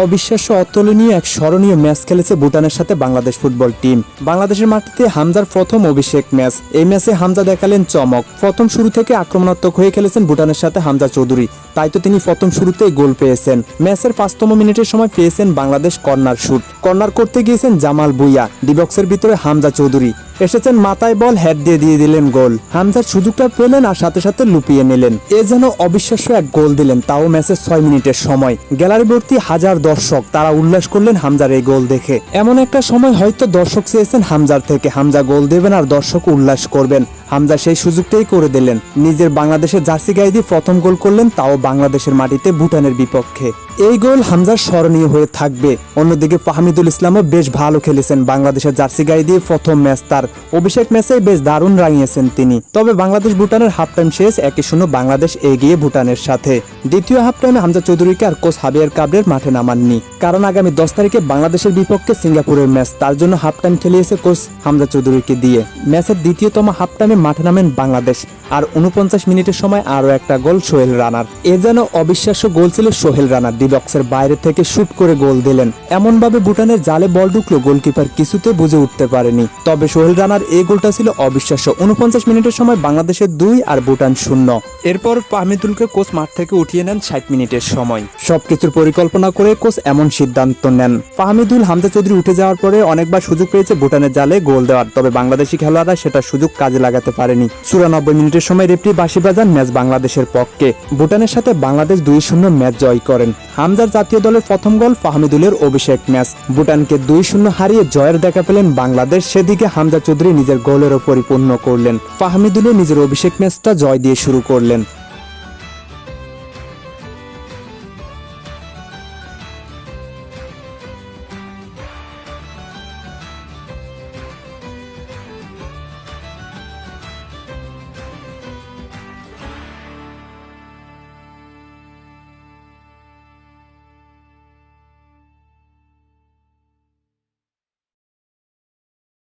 অবিশ্বাস্য অতুলনীয় এক স্মরণীয় ম্যাচ খেলেছে ভুটানের সাথে বাংলাদেশ ফুটবল টিম। বাংলাদেশের মাটিতে হামজার প্রথম অভিষেক ম্যাচ। এই ম্যাচে হামজা দেখালেন চমক। প্রথম শুরু থেকে আক্রমণাত্মক হয়ে খেলেছেন ভুটানের সাথে হামজা চৌধুরী। তাই তো তিনি প্রথম শুরুতেই গোল পেয়েছেন। ম্যাচের পাঁচতম মিনিটের সময় পেয়েছেন বাংলাদেশ কর্নার শুট। কর্নার করতে গিয়েছেন জামাল বুইয়া ডিবক্সের ভিতরে হামজা চৌধুরী। এসেছেন মাথায় বল, হেড দিয়ে দিয়ে দিলেন গোল। হামজার সুযোগটা পেলেন আর সাথে সাথে লুপিয়ে নিলেন। এ যেন অবিশ্বাস্য এক গোল দিলেন, তাও ম্যাচের ছয় মিনিটের সময়। গ্যালারি ভর্তি হাজার দর্শক, তারা উল্লাস করলেন হামজার এই গোল দেখে। এমন একটা সময় হয়তো দর্শক চেয়েছেন হামজার থেকে। হামজা গোল দেবেন আর দর্শক উল্লাস করবেন। হামজা সেই সুযোগটাই করে দিলেন। নিজের বাংলাদেশের জার্সি গায়ে দিয়ে প্রথম গোল করলেন, তাও বাংলাদেশের মাটিতে ভুটানের বিপক্ষে। এই গোল হামজার স্মরণীয় হয়ে থাকবে। অন্যদিকে ফাহমিদুল ইসলামও বেশ ভালো খেলেছেন, বাংলাদেশের জার্সি গায়ে দিয়ে প্রথম ম্যাচ তার। অভিষেক ম্যাচে বেশ দারুণ রাঙিয়েছেন তিনি। তবে বাংলাদেশ ভুটানের হাফ টাইম শেষ একই শূন্য বাংলাদেশ এগিয়ে ভুটানের সাথে। দ্বিতীয় হাফ টাইমে হামজা চৌধুরীকে আর কোচ হাবিয়ার কাবরের মাঠে নামাননি। কারণ আগামী দশ তারিখে বাংলাদেশের বিপক্ষে সিঙ্গাপুরের ম্যাচ, তার জন্য হাফ টাইম খেলিয়েছে কোচ হামজা চৌধুরীকে দিয়ে। ম্যাচের দ্বিতীয়তম হাফ টাইমে মাঠে নামেন বাংলাদেশ। আর উনপঞ্চাশ মিনিটের সময় আরও একটা গোল সোহেল রানার। এ যেন অবিশ্বাস্য গোল ছিল সোহেল রানার। ডিবক্সের বাইরে থেকে শুট করে গোল দিলেন। এমনভাবে ভুটানের জালে বল ঢুকলো গোলকিপার কিছুতে বুঝে উঠতে পারেনি। তবে সোহেল রানার এই গোলটা ছিল অবিশ্বাস্য। উনপঞ্চাশ মিনিটের সময় বাংলাদেশের দুই আর ভুটান শূন্য। এরপর পাহমিদুলকে কোচ মাঠ থেকে উঠিয়ে নেন ষাট মিনিটের সময়। সবকিছুর পরিকল্পনা করে কোচ এমন সিদ্ধান্ত নেন। ফাহমিদুল হামজা চৌধুরী উঠে যাওয়ার পরে অনেকবার সুযোগ পেয়েছে ভুটানের জালে গোল দেওয়ার। তবে বাংলাদেশি খেলোয়াড়রা সেটা সুযোগ কাজে লাগাতে পারেনি। চুরানব্বই মিনিটের সময় রেফরি বাসি বাজান ম্যাচ বাংলাদেশের পক্ষে। ভুটানের সাথে বাংলাদেশ দুই শূন্য ম্যাচ জয় করেন। হামজার জাতীয় দলের প্রথম গোল ফাহমিদুলের অভিষেক ম্যাচ। ভুটানকে দুই শূন্য হারিয়ে জয়ের দেখা পেলেন বাংলাদেশ, সেদিকে হামজা চৌধুরী নিজের গোলেরও পরিপূর্ণ করলেন। ফাহমিদুলও নিজের অভিষেক ম্যাচটা জয় দিয়ে শুরু করলেন।